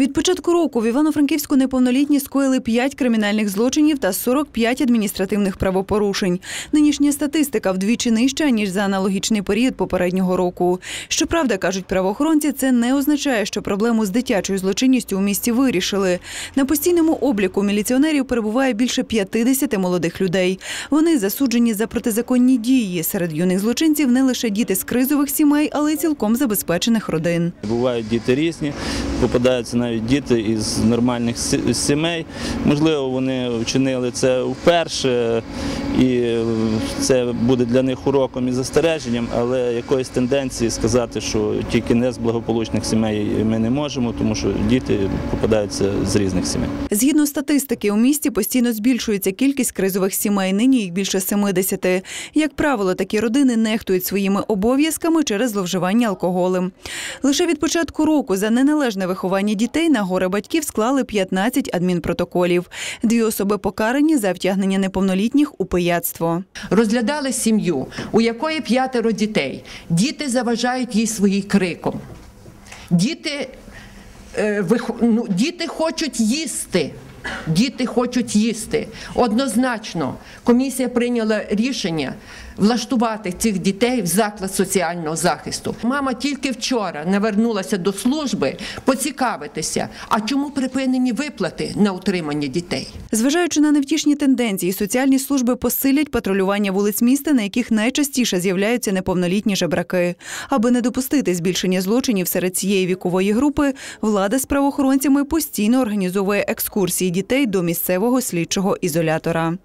Від початку року в Івано-Франківську неповнолітні скоїли 5 кримінальних злочинів та 45 адміністративних правопорушень. Нинішня статистика вдвічі нижча, ніж за аналогічний період попереднього року. Щоправда, кажуть правоохоронці, це не означає, що проблему з дитячою злочинністю у місті вирішили. На постійному обліку міліціонерів перебуває більше 50 молодих людей. Вони засуджені за протизаконні дії. Серед юних злочинців не лише діти з кризових сімей, але й цілком забезпечених родин. Бувають діти різні, попадаються навіть діти із нормальних сімей. Можливо, вони вчинили це вперше, і це буде для них уроком і застереженням, але якоїсь тенденції сказати, що тільки не з благополучних сімей ми не можемо, тому що діти попадаються з різних сімей. Згідно статистики, у місті постійно збільшується кількість кризових сімей. Нині їх більше 70. Як правило, такі родини нехтують своїми обов'язками через зловживання алкоголем. Лише від початку року за неналежне виховання дітей на горе батьків склали 15 адмінпротоколів. Дві особи покарані за втягнення неповнолітніх у пияцтво. Розглядали сім'ю, у якої п'ятеро дітей. Діти заважають їй своїм криком. Діти, е, вих- ну, діти хочуть їсти. Діти хочуть їсти. Однозначно, комісія прийняла рішення влаштувати цих дітей в заклад соціального захисту. Мама тільки вчора навернулася до служби поцікавитися, а чому припинені виплати на утримання дітей. Зважаючи на невтішні тенденції, соціальні служби посилять патрулювання вулиць міста, на яких найчастіше з'являються неповнолітні жебраки. Аби не допустити збільшення злочинів серед цієї вікової групи, влада з правоохоронцями постійно організовує екскурсії дітей до місцевого слідчого ізолятора.